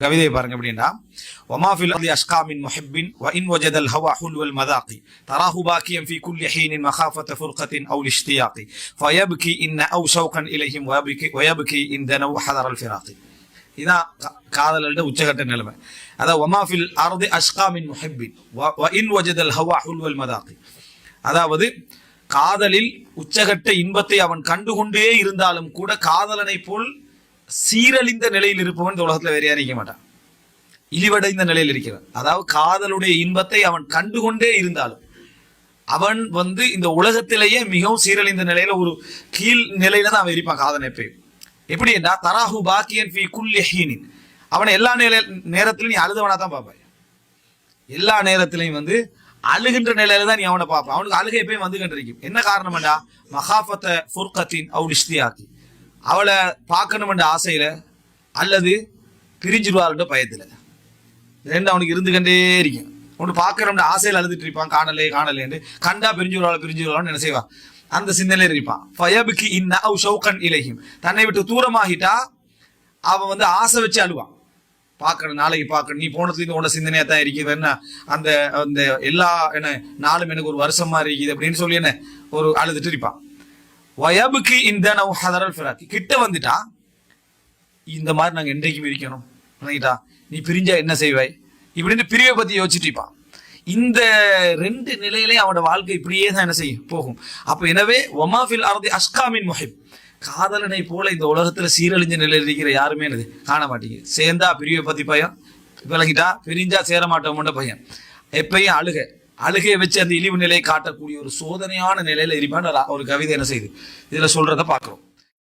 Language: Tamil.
கவிதையை பாருங்க அப்படின்னா ஒமாஃபில் அஸ்காமின் முஹிப்பின் வ இன் வஜதல் ஹவா ஹுல்வல் மதாக்கி தராஹு பாக்கியம் ஃபி குல்லி ஹீனின் மஹாஃபத் ஃபுர்கத்தின் அவுல் இஷ்தியாக்கி ஃபயபுகி இன்ன அவு சௌகன் இலஹிம் வயபுகி வயபுகி இந்த நவ் ஹதர் அல் ஃபிராக்கி இதான் காதலோட உச்சகட்ட நிலைமை. அதான் ஒமாஃபில் அர்தி அஸ்காமின் முஹிப்பின் வ இன் வஜதல் ஹவா ஹுல்வல் மதாக்கி. அதாவது காதலில் உச்சகட்ட இன்பத்தை அவன் கண்டுகொண்டே இருந்தாலும் கூட காதலனை போல் சீரழிந்த நிலையில் இருப்பவன் இந்த உலகத்துல வேற யாரும் இருக்க மாட்டான். இழிவடைந்த நிலையில் இருக்கிறான் அதாவது காதலுடைய இன்பத்தை அவன் கண்டுகொண்டே இருந்தாலும் அவன் வந்து இந்த உலகத்திலேயே மிகவும் சீரழிந்த நிலையில ஒரு கீழ் நிலையில தான் அவன் இருப்பான் காதலனை எப்பயும். எப்படி என்றா தராஹு பாக்கியன் ஃபி குல்யஹீனின் அவனை எல்லா நிலை நேரத்திலும் நீ அழுதவனா தான் பார்ப்பாய். எல்லா நேரத்திலையும் வந்து அழுகின்ற நிலையில தான் நீ அவனை பார்ப்பான் அவனுக்கு அழுகை எப்பயும் வந்து கண்டிருக்கும் என்ன காரணம்டா மகாபத்த ஃபுர்கத்தின் அவள் இஷ்தியாக்கி. அவளை பார்க்கணுமென்ற ஆசையில் அல்லது பிரிஞ்சிருவாருன்ற பயத்தில். ரெண்டு அவனுக்கு இருந்துகண்டே இருக்கும் ஒன்று பார்க்கணும்னு ஆசையில் அழுதுட்டு இருப்பான். காணலே காணலேன்னு கண்டா பிரிஞ்சுருவாள் பிரிஞ்சுருவாள்னு என்ன செய்வான் அந்த சிந்தனையில் இருப்பான். ஃபயபுக்கு இன்ன அவ் ஷௌகன் இலையும் தன்னை விட்டு தூரமாகிட்டா அவன் வந்து ஆசை வச்சு அழுவான். பார்க்கணும் நாளைக்கு பார்க்கணும். நீ போனதுக்கு உன சிந்தனையாக தான் இருக்குது. என்ன? அந்த அந்த எல்லா என்ன நாளும் எனக்கு ஒரு வருஷமாக இருக்குது அப்படின்னு சொல்லி என்ன ஒரு அழுதுட்டு இருப்பான். வயபுக்கு இந்த நவ் ஹதரல் ஃபிராக்கி கிட்ட வந்துட்டா இந்த மாதிரி நாங்கள் என்றைக்கும் இருக்கணும் நினைக்கிட்டா நீ பிரிஞ்சா என்ன செய்வாய்? இப்படின்னு பிரிவை பற்றி யோசிச்சுட்டு இந்த ரெண்டு நிலையிலையும் அவனோட வாழ்க்கை இப்படியே தான் என்ன செய்யும்? போகும். அப்போ எனவே ஒமாஃபில் அரதி அஸ்காமின் முஹிப். காதலனை போல இந்த உலகத்தில் சீரழிஞ்ச நிலையில் இருக்கிற யாருமே என்னது? காண மாட்டீங்க சேர்ந்தா பிரிவை பற்றி பயம். விலகிட்டா பிரிஞ்சா சேர மாட்டோம்ன்ற பையன் எப்பயும் அழுக. அழுகையை வச்சு அந்த இழிவு நிலையை காட்டக்கூடிய ஒரு சோதனையான நிலையில இருப்பான்னு ஒரு கவிதை என்ன செய்யுது? இதுல சொல்றத பாக்குறோம்